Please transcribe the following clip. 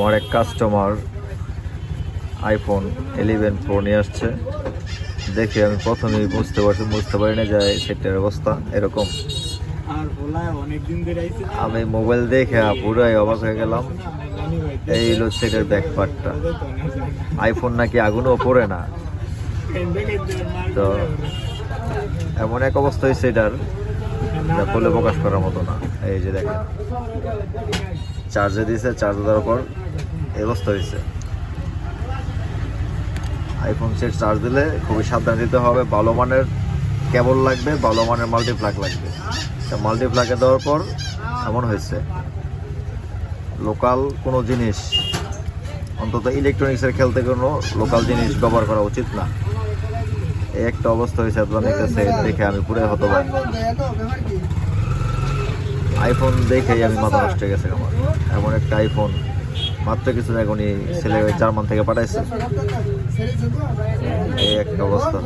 আমার এক customer iPhone eleven pro নিয়ে আসছে। দেখে আমি প্রথমেই বুঝতে পারছি বুঝতে পারি না যে সেটার অবস্থা এরকম। আমি মোবাইল দেখে পুরাই অবাক হয়ে গেলাম। এই হলো সেটার ব্যাক পার্টটা আইফোন নাকি আগুনও পড়ে না। তো এমন এক অবস্থা হয়েছে এটার যা বলে প্রকাশ করার মতো না। এই যে দেখেন চার্জে দিয়েছে চার্জ দেওয়ার পর অবস্থা হয়েছে। আইফোন সেট চার্জ দিলে খুবই সাবধান দিতে হবে। ভালো মানের কেবল লাগবে, ভালো মানের মাল্টিপ্লাগ লাগবে। মাল্টিপ্লাগে দেওয়ার পর এমন হয়েছে। লোকাল কোনো জিনিস, অন্তত ইলেকট্রনিক্সের খেলতে কোনো লোকাল জিনিস ব্যবহার করা উচিত না। এই একটা অবস্থা হয়েছে আপনাদের কাছে দেখে আমি পুরো হতবাক। আইফোন দেখেই আমি মাথা নষ্ট হয়ে গেছে আমার। এমন একটা আইফোন মাত্র কিছু এখনই ছেলে জার্মান থেকে পাঠাইছে। এই একটা অবস্থা